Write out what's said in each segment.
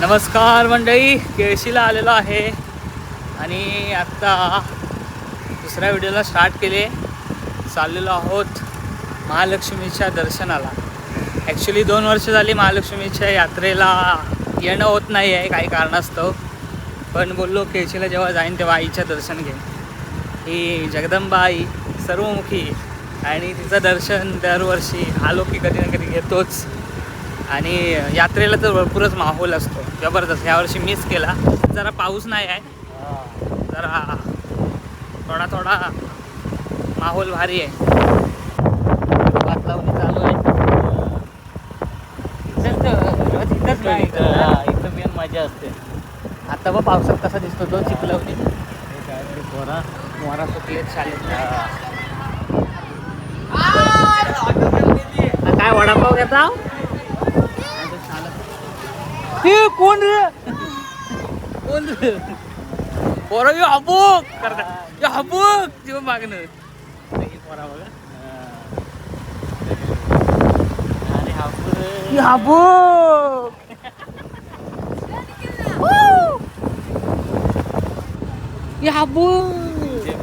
नमस्कार मंडळी केळशीला आलेलो आहे. आणि आत्ता दुसऱ्या व्हिडिओला स्टार्ट केले. चाललेलो आहोत महालक्ष्मीच्या दर्शनाला. ॲक्च्युली दोन वर्ष झाली महालक्ष्मीच्या यात्रेला येणं होत नाही आहे काही कारणास्तव. पण बोललो केळशीला जेव्हा जाईन तेव्हा आईचं दर्शन घेईन. ही जगदंबा आई सर्वमुखी आणि तिचं दर्शन दरवर्षी आलो की कधी ना कधी घेतोच. आणि यात्रेला तर भरपूरच माहोल असतो. जबरदस्त. यावर्षी मिस केला. जरा पाऊस नाही आहे. जरा थोडा थोडा माहोल भारी आहे. भात लावणी चालू आहे. इथंच तर- इथंच नाही इथं. इथं. मेन मजा असते. आता बघ पावसात कसा दिसतो तो चिखलवणी मोरा? शाळेत. काय वडापाव घेता? हे कोण रे कोण रे पोरं हे हबूक करता हे हबूक जीवन मागणं ही पोरा बघा आणि हापूर ही हबूक ही हबूक जे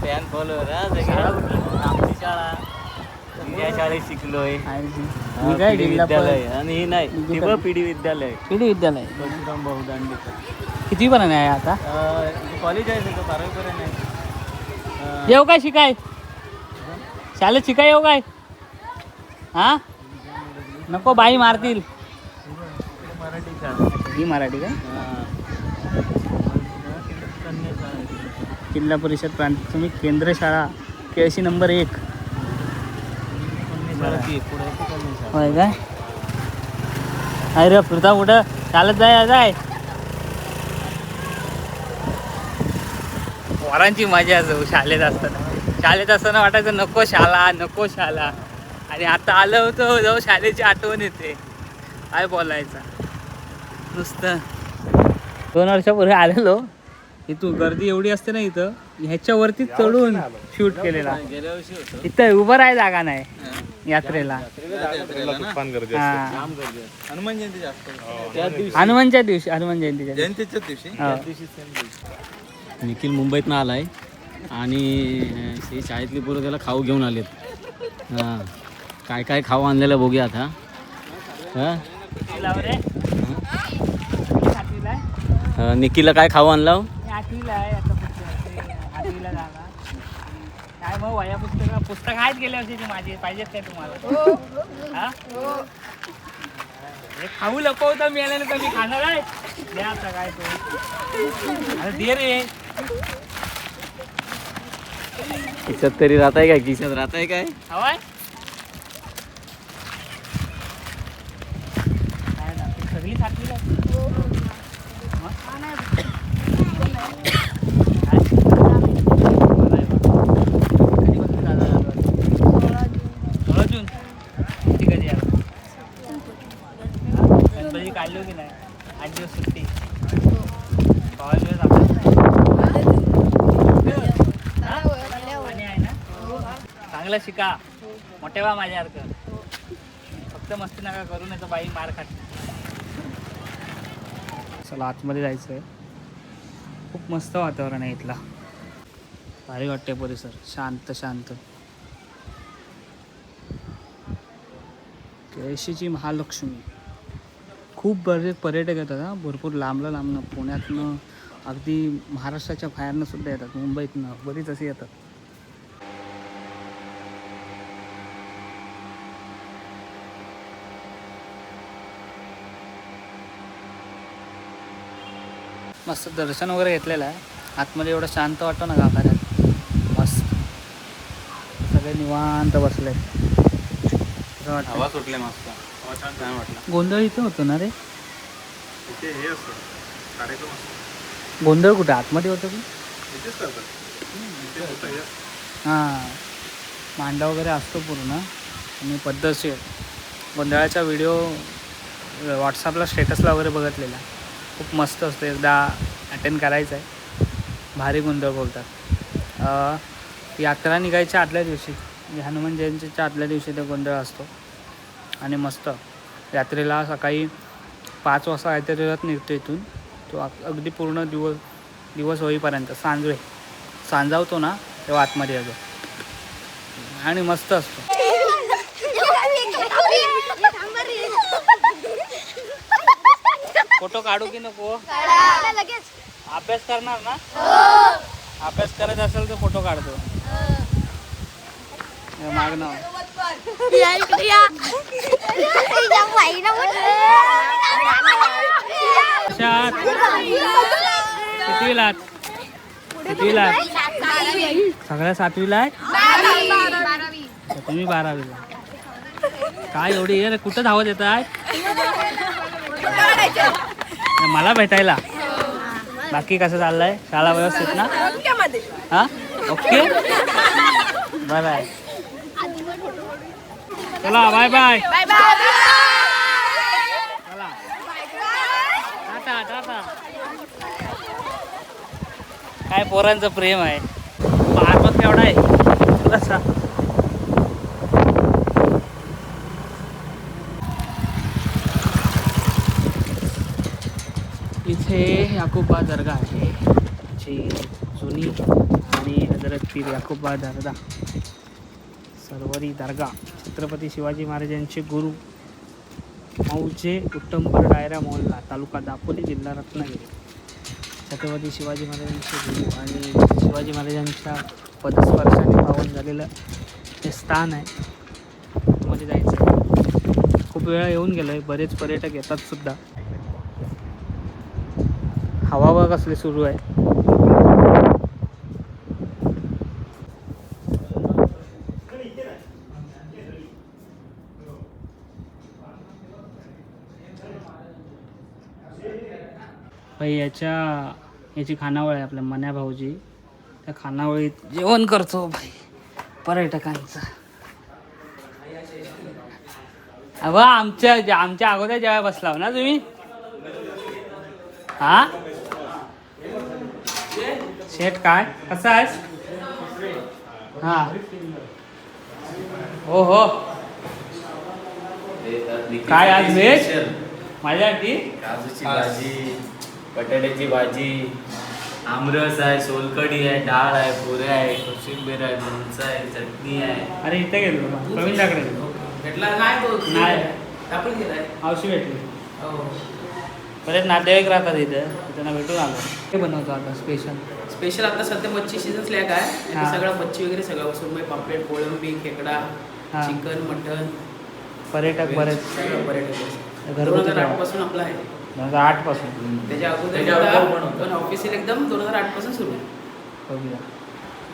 या शाळेत शिकलोय. मी काय पिढी जिल्हा विद्यालय. आणि ही नाही पिढी विद्यालय पिढी विद्यालय. परशुराम भाऊ दांडेकर. किती पर्यंत आहे आता? कॉलेज आहे बारावीपर्यंत आहे. येऊ काय शिकाय? शाळेत शिकाय येऊ काय? हा? नको बाई मारतील. मराठी शाळा. ही मराठी काय. कन्या शाळा आहे. तिकडे. जिल्हा परिषद प्राथमिक केंद्र शाळा केळशी नंबर एक कन्या शाळा ती पुढे आहे ती कन्या शाळा होय काय? अरे फिरता कुठं? चालत जाय जाय. पोरांची मजा असो शाळेत असताना. शाळेत असताना वाटायचं नको शाला नको शाला आणि आता आलं होतं जाऊ शाळेची आठवण येते. काय बोलायचं? नुसतं. दोन वर्षापूर्वी आलेलो. इथून गर्दी एवढी असते ना इथं ह्याच्यावरती चढून शूट केलेला. गेल्या वर्षी होतं. इथं उभं राहाय जागा नाही यात्रेला. तुफान गर्दी हा. जाम गर्दी असते. हनुमान जयंती जास्त दिवशी. हनुमानच्या दिवशी हनुमान जयंतीच्या दिवशी. जयंतीच्या दिवशी. हो. निखिल मुंबईतनं आलाय आणि हे शाळेतली पोरं त्याला खाऊ घेऊन आलेत. हां. काय काय खाऊ आणलेलं बघूया आता. हां? किती लाव रे? किती आठवीला आहे? अं, निखिलला काय खाऊ आणलं? आठवीला आहे आता आठवीला जाणार काय मग वया पुस्तक पुस्तक आहेत गेल्या वर्षीची माझी पाहिजेत काय तुम्हाला? हा? हे? खाऊ लपवतं मिळाल्यानंतर मी खाणार आहे. द्या आता काय तो. अरे दे रे. खिशात तरी राहत आहे काय? खिशात राहत आहे काय? हवाय काय ना ती सगळी साठवीला आहे. सोळा जून किती कधी आला गणपती काढलो की नाही आठ दिवस सुट्टी पाच दिवस आणि आहे ना चांगलं शिका. मोठे व्हा माझ्यासारखं. फक्त मस्ती नका करू नये तर बाई मार खात. चला आतमध्ये जायचं आहे खूप मस्त वातावरण आहे इथला. भारी वाटते परिसर. शांत शांत. केळशीची महालक्ष्मी. खूप बरेच पर्यटक येतात हा. भरपूर लांबलं लांबणं पुण्यातनं अगदी महाराष्ट्राच्या बाहेरनं सुद्धा येतात मुंबईतनं. बरीच असे येतात. मस्त दर्शन वगैरे घेतलेलं आहे. आतमध्ये एवढं शांत वाटतं ना गाभाऱ्यात. मस्त. सगळे निवांत बसले. हवा सुटले मस्त. छान वाटलं. गोंधळ इथं होतं ना रे? इथे हे असतं. कार्यक्रम गोंधळ कुठं? आतमध्ये होतं का? इथेच करतात. हे. हां. मांडा वगैरे असतो पूर्ण. आणि पद्धतशीर. गोंधळाचा व्हिडिओ व्हॉट्सअपला स्टेटसला वगैरे बघितलेला. खूप मस्त असतो. एकदा अटेंड करायचं आहे भारी गोंधळ बोलतात यात्रा निघायच्या आदल्या दिवशी म्हणजे हनुमान जयंतीच्या आदल्या दिवशी ते गोंधळ असतो. आणि मस्त. यात्रेला सकाळी पाच वाजता आयत्या निघतो इथून. तो अगदी पूर्ण दिवस दिवस होईपर्यंत. सांजवे सांजावतो ना तेव्हा आतमध्ये येतो. आणि मस्त असतो. फोटो काढू की नको? अभ्यास करणार ना? अभ्यास करत असेल तर फोटो काढतो. हे. मागणं कितवीला कितवीला सगळ्या सातवीला आहे तुम्ही बारावीला. काय एवढी कुठं धावत येत आहे मला भेटायला. बाकी कसं चाललंय? शाळा व्यवस्थित ना? हा? ओके? बाय बाय चला बाय बाय चला. Tata tata. काय पोरांचं प्रेम आहे. मारमत केवढा आहे. कसा इथे याकोबा दर्गा आहे. जी जुनी आणि हजरत पीर याकोबा दर्गा. सरवरी दर्गा. छत्रपती शिवाजी महाराजांचे गुरु मौजे उत्तमपूर डायरा मोहल्ला तालुका दापोली जिल्हा रत्नागिरी. छत्रपती शिवाजी महाराजांचे गुरु आणि शिवाजी महाराजांच्या पदस्पर्शाने पावन झालेलं हे स्थान आहे. मध्ये जायचं. आहे. खूप वेळा येऊन गेलो आहे बरेच पर्यटक येतात सुद्धा. हवा बघ कसली सुरू आहे. भाई याच्या याची खानावळ आहे आपल्या मन्या भाऊजी. त्या खानावळीत जेवण करतो भाई पर्यटकांचं. अव आमच्या आमच्या अगोदर जेव्हा बसला हो ना तुम्ही? हा? शेट काय? कसा आहेस? हा. हो हो. काय आज व्हेज माझ्यासाठी काजूची भाजी बटाट्याची भाजी आमरस आहे सोलकढी आहे डाळ आहे पुऱ्या आहे कोशिंबीर आहे लोणचं आहे चटणी आहे. अरे इथे गेलो प्रवीण ठाकरे भेटला नाही तो. नाही. आपण गेलाय. मावशी भेटली. हो. बरेच नातेवाईक राहतात इथं. त्यांना भेटून आलो. ते बनवतो आता स्पेशल स्पेशल आता सध्या मच्छी सीझन स्लॅग आहे. हा. आणि सगळं मच्छी वगैरे सगळं सुरमई पापलेट कोळंबी खेकडा हा. Chicken mutton. पर्यटक बरेच. सगळं पर्यटक घरगुती हजार. आठपासून आपलं आहे. दोन हजार आठपासून त्याच्या अगोदर त्याच्या अगोदर पण होतं. पण ऑफिशियल एकदम दोन हजार आठपासून सुरू आहे. बघूया.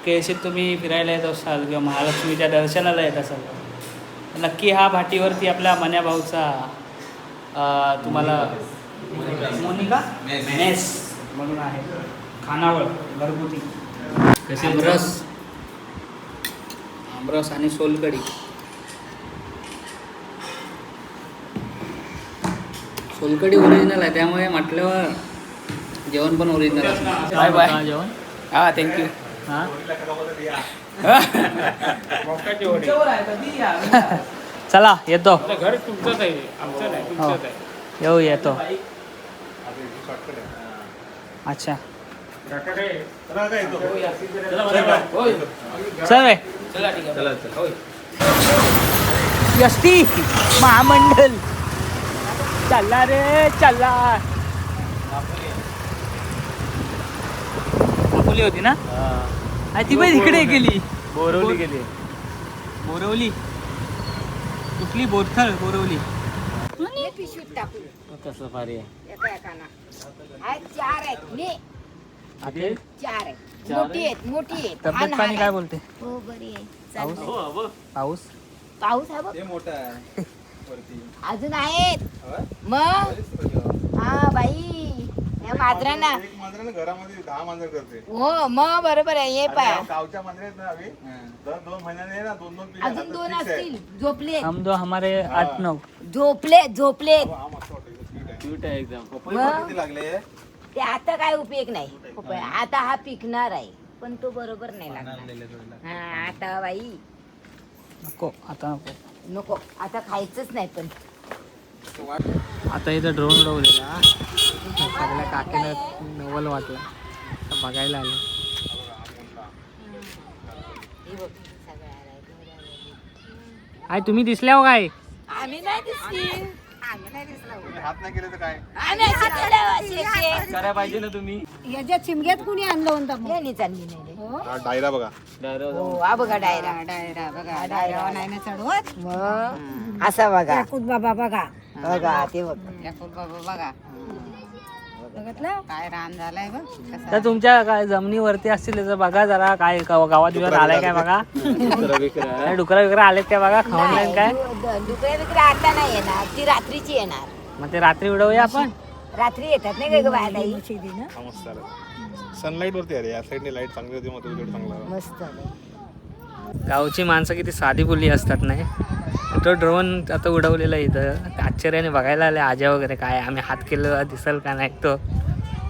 केळशीत तुम्ही फिरायला येत असाल किंवा महालक्ष्मीच्या दर्शनाला येत असाल. तर नक्की हा भाटीवरती आपल्या मन्या भाऊचा अं, तुम्हाला मोनिका. मेस म्हणून आहे. खानावळ. घरगुती. कशी आमरस आमरस आणि सोलकढी. सोलकढी ओरिजिनल आहे त्यामुळे म्हटल्यावर जेवण पण ओरिजिनल असणार Bye bye. जेवण. हा थँक्यू हा? चला येतो. घर तुमचंच आहे आमचं नाही हो. तुमचंच आहे. येऊ येतो. अच्छा. यष्टी महामंडल. चला रे चला. दापोली होती ना? ती पण इकडे गेली. बोरवली गेली. बोरवली. कुठली? बोरथळ बोरवली. पिशवीत टाकू. कसलं भारी आहे. एका एकाना. आहेत चार आहेत. ने. आपले चार आहेत. चार मोठी आहेत मोठी आहेत. तब्येत पाणी काय. बोलते? हो बरी आहे. पाऊस. पाऊस? पाऊस हा बघ. अजून आहेत. मग? हा बाई. या मांजरांना. एक मांजरानं घरामध्ये दहा मांजर करते. हो मग बरोबर आहे ये पा आणि गावच्या मांजर आहेत ना आम्ही दर दोन महिन्याने ना दोन दोन पिढ्या अजून Fix आहे. असतील. झोपले हम दो हमारे आठ नऊ. झोपले झोपले हा मस्त वाटतं इथं sweet आहे. क्यूट आहे एकदम. पपई मग? पण किती लागले? ते आता काय उपयोग नाही. आता हा पिकणार आहे पण तो बरोबर नाही लागणार. हा आता बाई. नको आता नको. नको आता खायचंच नाही पण. आता इथं ड्रोन उडवलेला. सगळ्या काकीला नवल वाटला आता बघायला आले. आय तुम्ही दिसल्या हो काय? आम्ही नाही दिसलो. हात नाही केले तर काय? आम्ही अशी केलं, अशी अशी. करायला पाहिजे ना तुम्ही. याच्या चिमग्यात कुणी आणलं होतं मग यांनी चालली नाही रे. हा? डायरा बघा. हो हा बघा डायरा. डायरा बघा. डायरा नाही ना चढवत. मग असा बघा. याकूत बाबा बघा. बघा ते बघ. बाबा बघा. बघितलं? काय रान झालाय बघ कसं तर तुमच्या काय जमिनीवरती असतील तर बघा जरा काय गाव- गावात बिवात आलाय काय बघा? काय डुकरा बिकरा आलेत काय बघा? खाऊन काय? दुसऱ्या बिकऱ्या आता नाही येणार ती रात्रीची येणार. मग ते रात्री उडवूया आपण? रात्री येतात नाही काय ग? हा मस्त आला सनलाईट वरती अरे या साईडने लाइट चांगली होती मग तुझ्याकडे चांगला आला. मस्त. गावची माणसं किती साधी बोली असतात नाही. तो ड्रोन आता उडवलेला आहे इथं. आश्चर्याने बघायला आले आज्या वगैरे काय आम्ही हात केलं दिसल का नाही तो.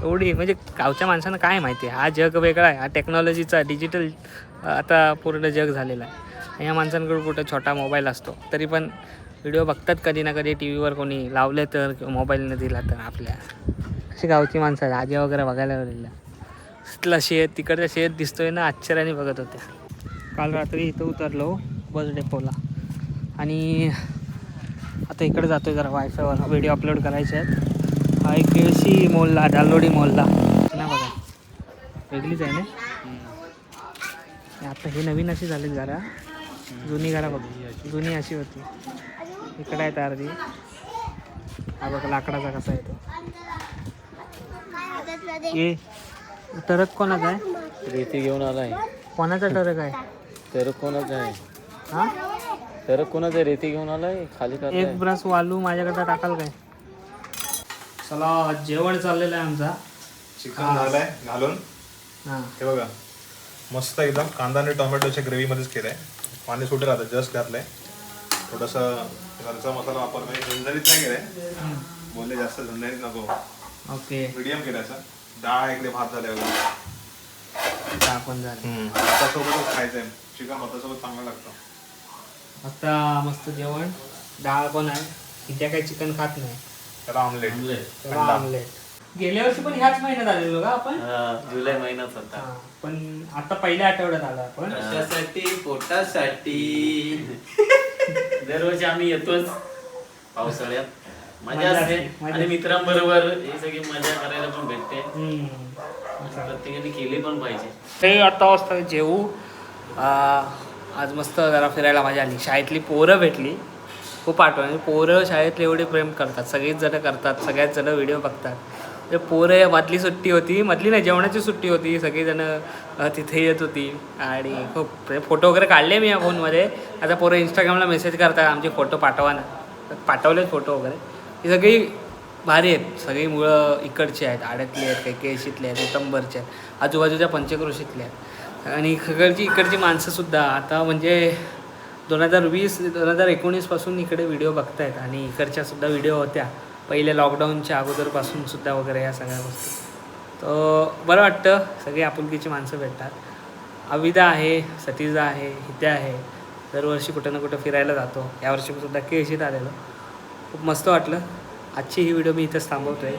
एवढी म्हणजे गावच्या माणसांना काय माहिती आहे? हा जग वेगळा आहे. हा टेक्नॉलॉजीचा डिजिटल आता पूर्ण जग झालेला आहे. या माणसांकडे कुठं छोटा मोबाईल असतो. तरी पण व्हिडिओ बघतात कधी ना कधी टी व्हीवर कोणी लावले तर मोबाईलने दिला तर आपल्या. अशी गावची माणसं आहेत. आजी वगैरे बघायला गेलेल्या तिथला शेत तिकडचा शेत दिसतोय ना आश्चर्याने बघत होत्या. काल रात्री इथं उतरलो बस डेपोला आणि आता इकडे जातोय जरा वायफायवर. व्हिडिओ अपलोड करायचे आहेत. हा एक केळशी मॉलला डालोडी मॉलला ना बघा. वेगळीच आहे ना? आता हे नवीन अशी झाली जरा. जुनी घरा बघ. जुनी अशी होती. इकडे आहेत अर्धी हा बघ लाकडाचा कसा आहे तो. ये. टरक कोणाचा आहे? रेती घेऊन आलाय. कोणाचा टरक आहे? तर कोणाचं आहे? हा? तर कोणाचं रेती घेऊन आलाय? खाली एक ब्रश वालू माझ्याकडे टाकाल काय? चला जेवण चाललेलं आहे आमचा. चिकन झालंय घालून. हां. हे बघा मस्त एकदम कांदा आणि टोमॅटोच्या ग्रेव्हीमध्येच केलंय. पाणी सुटे राहतं जस्ट घातलंय. थोडंसं घरचा मसाला वापरतोय. झणझणीत नाही केलंय. बोलले जास्त झणझणीत नको. ओके. मीडियम केलायचा डाळ इकडे भात झाले वगैरे आपण झालं. भातासोबतच खायचंय. चिकन भातासोबत चांगलं लागतं. आता मस्त जेवण. डाळ पण आहे. हिच्या काही चिकन खात नाही. त्याला ऑमलेट आमलेट गेल्या वर्षी पण ह्याच महिन्यात आलेलो का आपण? जुलै महिन्यात होता. हां. पण आता पहिल्या आठवड्यात आलो आपण. कशासाठी? पोटासाठी. दरवर्षी आम्ही येतोच पावसाळ्यात. मजा मजा असते. असते, मजा आणि मित्रांबरोबर ही सगळी मजा करायला पण भेटते. हम्म. प्रत्येकाने केली पण पाहिजे. ते आता वाजता जेवू. आज मस्त जरा फिरायला मजा आली. शाळेतली पोरं भेटली. खूप आठवण पोरं शाळेतले एवढे प्रेम करतात. सगळीच जणं करतात. सगळ्याच जणं व्हिडिओ बघतात. ते पोरं मधली सुट्टी होती. मधली नाही जेवणाची सुट्टी होती. सगळीजणं तिथे येत होती. आणि खूप फोटो वगैरे काढले मी या फोनमध्ये. आता पोरं इंस्टाग्रामला मेसेज करतात. आमचे फोटो पाठवा ना. पाठवले फोटो वगैरे. ही सगळी भारी आहेत. सगळी मुळं इकडची आहेत. आड्यातली आहेत. काही केळशीतली आहेत. उटंबरचे आहेत. आजूबाजूच्या पंचक्रोशीतल्या आहेत. आणि खगडची इकडची माणसंसुद्धा आता म्हणजे दोन हजार वीस दोन हजार एकोणीसपासून इकडे व्हिडिओ बघतायत आणि इकडच्यासुद्धा व्हिडिओ होत्या. पहिल्या लॉकडाऊनच्या अगोदरपासूनसुद्धा वगैरे या सगळ्या गोष्टी. तर बरं वाटतं सगळी आपुलकीची माणसं भेटतात. अविदा आहे सतीजा आहे हित्या आहे. दरवर्षी कुठं ना कुठं फिरायला जातो. यावर्षी सुद्धा केळशीत आलेलो. खूप मस्त वाटलं. आजची ही व्हिडिओ मी इथंच थांबवतो आहे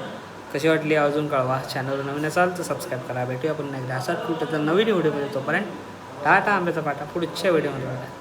कशी वाटली अजून कळवा. चॅनलवर नवीन असाल तर सबस्क्राईब करा. भेटूया आपण एकदा. असा कुठं तर नवीन व्हिडिओमध्ये तोपर्यंत टाटा आंब्याचा पाटा. पुढच्या व्हिडिओमध्ये भेटा